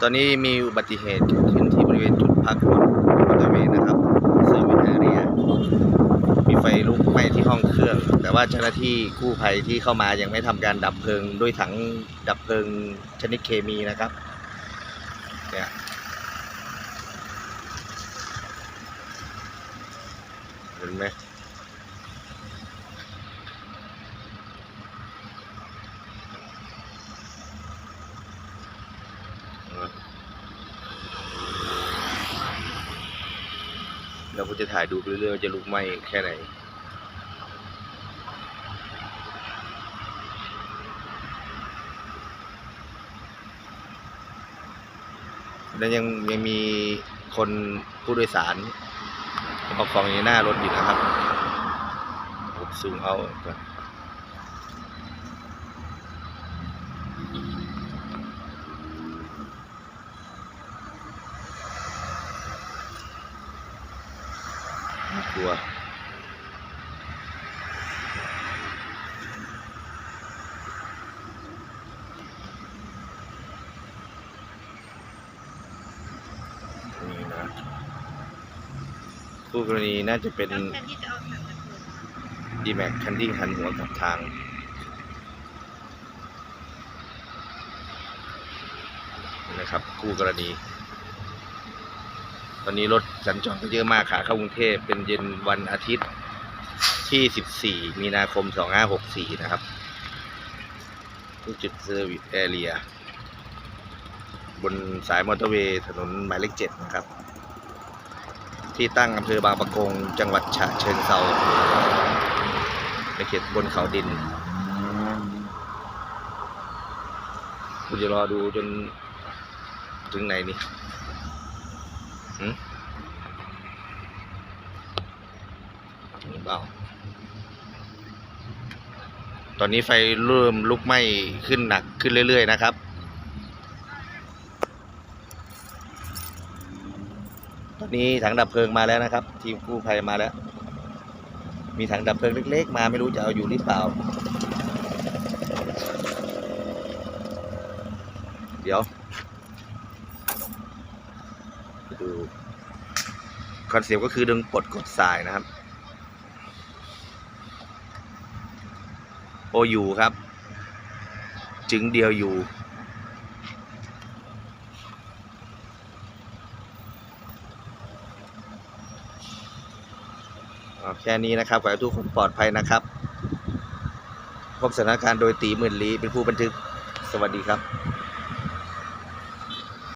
ตอนนี้มีอุบัติเหตุเกิดขึ้นที่บริเวณจุดพักรถมอเตอร์เวย์นะครับเซอร์วิสแอเรียมีไฟลุกไหม้ที่ห้องเครื่อง แต่ว่าเจ้าหน้าที่กู้ภัยที่เข้ามายังไม่ทำการดับเพลิงด้วยถังดับเพลิงชนิดเคมีนะครับเนี่ยเห็นไหม เราก็จะถ่ายดูไปเรื่อยๆว่าจะลุกไหมแค่ไหนแล้วยังยังมีคนผู้โดยสารประคองอยู่หน้ารถอยู่นะครับผมซูมเอาก่อน กลัวนี่นะคู่กรณีน่าจะเป็นแล้วแทนที่จะเอาถังดับเพลิงดีแม็กคันดิ้งหันหัวกลับทางนะครับคู่กรณี ตอนนี้รถสัญจรก็เยอะมากขาเข้ากรุงเทพเป็นเย็นวันอาทิตย์ที่ 14 มีนาคม 2564 นะครับที่จุดเซอร์วิสแอเรียบนสายมอเตอร์เวย์ถนนหมายเลขเจ็ดนะครับ ที่ตั้งอำเภอบางปะกง จังหวัดฉะเชิงเซาในเขตบนเขาดินคุณจะรอดูจนถึงไหนนี่ หือเปล่าตอนนี้ไฟเริ่มลุกไหม้ขึ้นหนักขึ้นเรื่อย ๆ นะครับ ตอนนี้ถังดับเพลิงมาแล้วนะครับ ทีมกู้ภัยมาแล้ว มีถังดับเพลิงเล็ก ๆ มาไม่รู้จะเอาอยู่หรือเปล่า เดี๋ยวไป ดูคอนเซปต์ก็คือดึงปลดกดสายนะครับ โออยู่ครับ จึงเดียวอยู่ แค่นี้นะครับ ขอให้ทุกคนปลอดภัยนะครับ พบสถานการณ์โดยตีหมื่นลีเป็นผู้บันทึก สวัสดีครับ